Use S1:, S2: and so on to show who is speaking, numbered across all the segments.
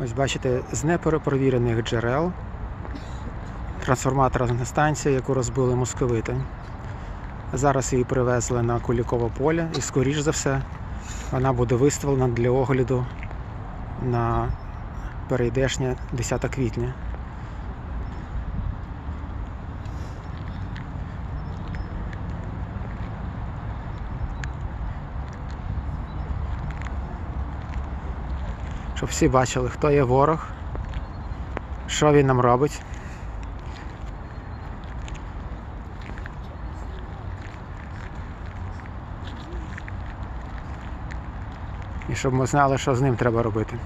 S1: Ось бачите, з неперепровірених джерел трансформаторна станція, яку розбили московити. Зараз її привезли на Кулікове поле і, скоріш за все, вона буде виставлена для огляду на перейдешнє 10 квітня. Щоб всі бачили, хто є ворог, що він нам робить. І щоб ми знали, що з ним треба робити.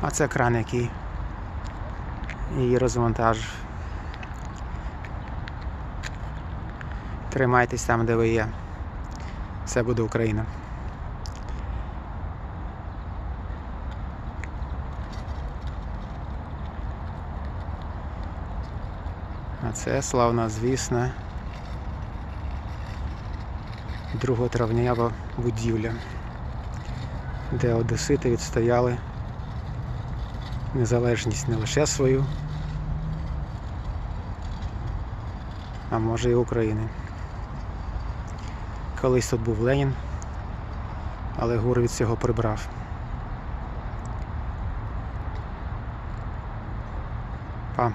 S1: А це кран, який її розвантажив. Тримайтесь там, де ви є. Все буде Україна. А це славна, звісна. Друготравнява будівля, де одесити відстояли незалежність не лише свою, а може і України. Колись тут був Ленін, але гур від цього прибрав. Па.